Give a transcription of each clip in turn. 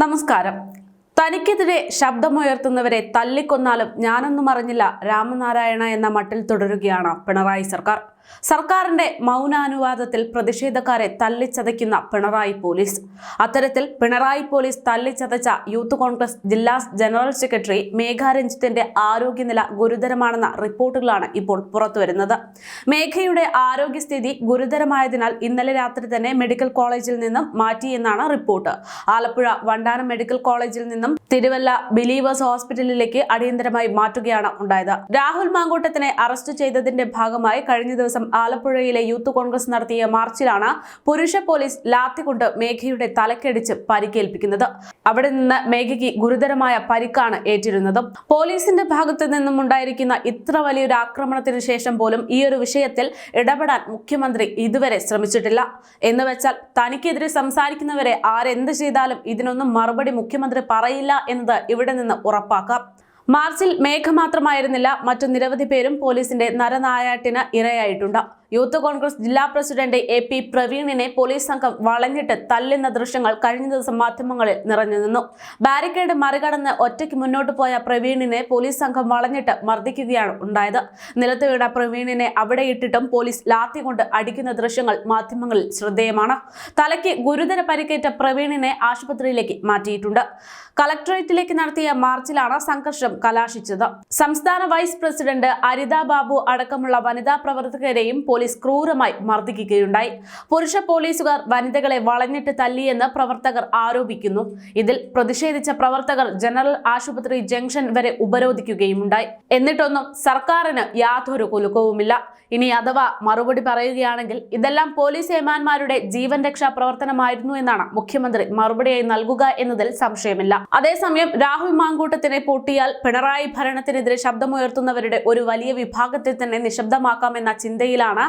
നമസ്കാരം. തനിക്കെതിരെ ശബ്ദമുയർത്തുന്നവരെ തല്ലിക്കൊന്നാലും ഞാനൊന്നും അറിഞ്ഞില്ല രാമനാരായണ എന്ന മട്ടിൽ തുടരുകയാണ് പിണറായി സർക്കാർ. സർക്കാരിന്റെ മൗനാനുവാദത്തിൽ പ്രതിഷേധക്കാരെ തല്ലിച്ചതയ്ക്കുന്ന പിണറായി പോലീസ്. അത്തരത്തിൽ പിണറായി പോലീസ് തല്ലിച്ചതച്ച യൂത്ത് കോൺഗ്രസ് ജില്ലാ ജനറൽ സെക്രട്ടറി മേഘാരഞ്ജിത്തിന്റെ ആരോഗ്യനില ഗുരുതരമാണെന്ന റിപ്പോർട്ടുകളാണ് ഇപ്പോൾ പുറത്തുവരുന്നത്. മേഘയുടെ ആരോഗ്യസ്ഥിതി ഗുരുതരമായതിനാൽ ഇന്നലെ രാത്രി തന്നെ മെഡിക്കൽ കോളേജിൽ നിന്നും മാറ്റിയെന്നാണ് റിപ്പോർട്ട്. ആലപ്പുഴ വണ്ടാനം മെഡിക്കൽ കോളേജിൽ നിന്നും തിരുവല്ല ബിലീവേഴ്സ് ഹോസ്പിറ്റലിലേക്ക് അടിയന്തരമായി മാറ്റുകയാണ് ഉണ്ടായത്. രാഹുൽ മാങ്കൂട്ടത്തിനെ അറസ്റ്റ് ചെയ്തതിന്റെ ഭാഗമായി കഴിഞ്ഞ ആലപ്പുഴയിലെ യൂത്ത് കോൺഗ്രസ് നടത്തിയ മാർച്ചിലാണ് പുരുഷ പോലീസ് ലാത്തി കൊണ്ട് മേഘയുടെ തലക്കടിച്ച് പരിക്കേൽപ്പിക്കുന്നത്. അവിടെ നിന്ന് മേഘയ്ക്ക് ഗുരുതരമായ പരിക്കാണ് ഏറ്റിരുന്നത്. പോലീസിന്റെ ഭാഗത്തു നിന്നും ഉണ്ടായിരിക്കുന്ന ഇത്ര വലിയൊരു ആക്രമണത്തിന് ശേഷം പോലും ഈ ഒരു വിഷയത്തിൽ ഇടപെടാൻ മുഖ്യമന്ത്രി ഇതുവരെ ശ്രമിച്ചിട്ടില്ല. എന്ന് വെച്ചാൽ തനിക്കെതിരെ സംസാരിക്കുന്നവരെ ആരെന്ത് ചെയ്താലും ഇതിനൊന്നും മറുപടി മുഖ്യമന്ത്രി പറയില്ല എന്നത് ഇവിടെ നിന്ന് ഉറപ്പാക്കാം. മാർച്ചിൽ മേഘ മാത്രമായിരുന്നില്ല മറ്റു നിരവധി പേരും പോലീസിന്റെ നരനായാട്ടിന് ഇരയായിട്ടുണ്ട് യൂത്ത് കോൺഗ്രസ് ജില്ലാ പ്രസിഡന്റ് എ പി പ്രവീണിനെ പോലീസ് സംഘം വളഞ്ഞിട്ട് തല്ലുന്ന ദൃശ്യങ്ങൾ കഴിഞ്ഞ ദിവസം മാധ്യമങ്ങളിൽ നിറഞ്ഞു നിന്നു. ബാരിക്കേഡ് മറികടന്ന് ഒറ്റയ്ക്ക് മുന്നോട്ട് പോയ പ്രവീണിനെ പോലീസ് സംഘം വളഞ്ഞിട്ട് മർദ്ദിക്കുകയാണ് ഉണ്ടായത്. നിലത്ത് വീണ പ്രവീണിനെ അവിടെ ഇട്ടിട്ടും പോലീസ് ലാത്തി കൊണ്ട് അടിക്കുന്ന ദൃശ്യങ്ങൾ മാധ്യമങ്ങളിൽ ശ്രദ്ധേയമാണ്. തലയ്ക്ക് ഗുരുതര പരിക്കേറ്റ പ്രവീണിനെ ആശുപത്രിയിലേക്ക് മാറ്റിയിട്ടുണ്ട്. കളക്ടറേറ്റിലേക്ക് നടത്തിയ മാർച്ചിലാണ് സംഘർഷം കലാശിച്ചത്. സംസ്ഥാന വൈസ് പ്രസിഡന്റ് അരിത ബാബു അടക്കമുള്ള വനിതാ പ്രവർത്തകരെയും പോലീസ് ക്രൂരമായി മർദ്ദിക്കുകയുണ്ടായി. പുരുഷ പോലീസുകാർ വനിതകളെ വളഞ്ഞിട്ട് തല്ലിയെന്ന് പ്രവർത്തകർ ആരോപിക്കുന്നു. ഇതിൽ പ്രതിഷേധിച്ച പ്രവർത്തകർ ജനറൽ ആശുപത്രി ജംഗ്ഷൻ വരെ ഉപരോധിക്കുകയുമുണ്ടായി. എന്നിട്ടൊന്നും സർക്കാരിന് യാതൊരു കുലുക്കവുമില്ല. ഇനി അഥവാ മറുപടി പറയുകയാണെങ്കിൽ ഇതെല്ലാം പോലീസ് ഏമാന്മാരുടെ ജീവൻ രക്ഷാ പ്രവർത്തനമായിരുന്നു എന്നാണ് മുഖ്യമന്ത്രി മറുപടിയായി നൽകുക എന്നതിൽ സംശയമില്ല. അതേസമയം രാഹുൽ മാങ്കൂട്ടത്തിനെ പൂട്ടിയാൽ പിണറായി ഭരണത്തിനെതിരെ ശബ്ദമുയർത്തുന്നവരുടെ ഒരു വലിയ വിഭാഗത്തെ തന്നെ നിശബ്ദമാക്കാമെന്ന ചിന്തയിലാണ്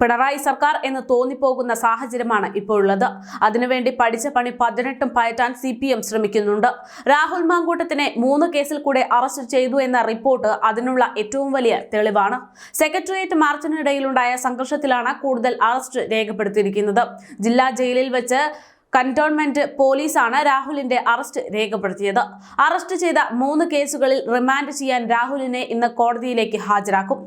പിണറായി സർക്കാർ എന്ന് തോന്നിപ്പോകുന്ന സാഹചര്യമാണ് ഇപ്പോഴുള്ളത്. അതിനുവേണ്ടി പഠിച്ച പണി പതിനെട്ടും പയറ്റാൻ സി പി എം ശ്രമിക്കുന്നുണ്ട്. രാഹുൽ മാങ്കൂട്ടത്തിനെ മൂന്ന് കേസിൽ കൂടെ അറസ്റ്റ് ചെയ്തു എന്ന റിപ്പോർട്ട് അതിനുള്ള ഏറ്റവും വലിയ തെളിവാണ്. സെക്രട്ടേറിയറ്റ് മാർച്ചിനിടയിലുണ്ടായ സംഘർഷത്തിലാണ് കൂടുതൽ അറസ്റ്റ് രേഖപ്പെടുത്തിയിരിക്കുന്നത്. ജില്ലാ ജയിലിൽ വെച്ച് കന്റോൺമെന്റ് പോലീസാണ് രാഹുലിന്റെ അറസ്റ്റ് രേഖപ്പെടുത്തിയത്. അറസ്റ്റ് ചെയ്ത മൂന്ന് കേസുകളിൽ റിമാൻഡ് ചെയ്യാൻ രാഹുലിനെ ഇന്ന് കോടതിയിലേക്ക് ഹാജരാക്കും.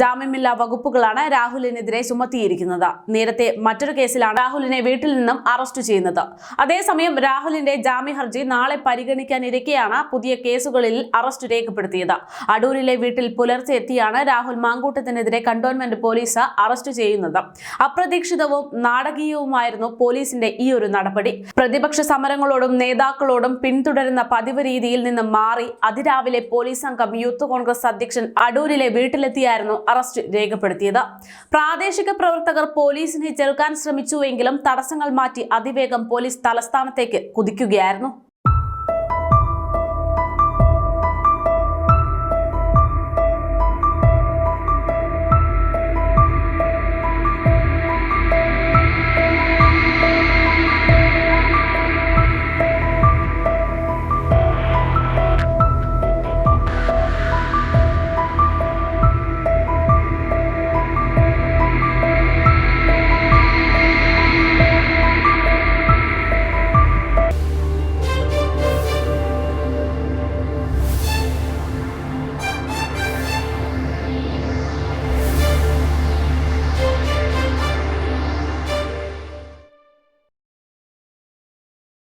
ജാമ്യമില്ലാ വകുപ്പുകളാണ് രാഹുലിനെതിരെ ചുമത്തിയിരിക്കുന്നത്. നേരത്തെ മറ്റൊരു കേസിലാണ് രാഹുലിനെ വീട്ടിൽ നിന്നും അറസ്റ്റ് ചെയ്യുന്നത്. അതേസമയം രാഹുലിന്റെ ജാമ്യ ഹർജി നാളെ പരിഗണിക്കാനിരിക്കെയാണ് പുതിയ കേസുകളിൽ അറസ്റ്റ് രേഖപ്പെടുത്തിയത്. അടൂരിലെ വീട്ടിൽ പുലർച്ചെ എത്തിയാണ് രാഹുൽ മാങ്കൂട്ടത്തിനെതിരെ കന്റോൺമെന്റ് പോലീസ് അറസ്റ്റ് ചെയ്യുന്നത്. അപ്രതീക്ഷിതവും നാടകീയവുമായിരുന്നു പോലീസിന്റെ ഈ ഒരു നടപടി. പ്രതിപക്ഷ സമരങ്ങളോടും നേതാക്കളോടും പിന്തുടരുന്ന പതിവ് രീതിയിൽ നിന്ന് മാറി അതിരാവിലെ പോലീസ് സംഘം യൂത്ത് കോൺഗ്രസ് അധ്യക്ഷൻ അടൂരിലെ വീട്ടിലെത്തിയായിരുന്നു അറസ്റ്റ് രേഖപ്പെടുത്തിയത്. പ്രാദേശിക പ്രവർത്തകർ പോലീസിനെ ചെറുക്കാൻ ശ്രമിച്ചുവെങ്കിലും തടസ്സങ്ങൾ മാറ്റി അതിവേഗം പോലീസ് തലസ്ഥാനത്തേക്ക് കുതിക്കുകയായിരുന്നു.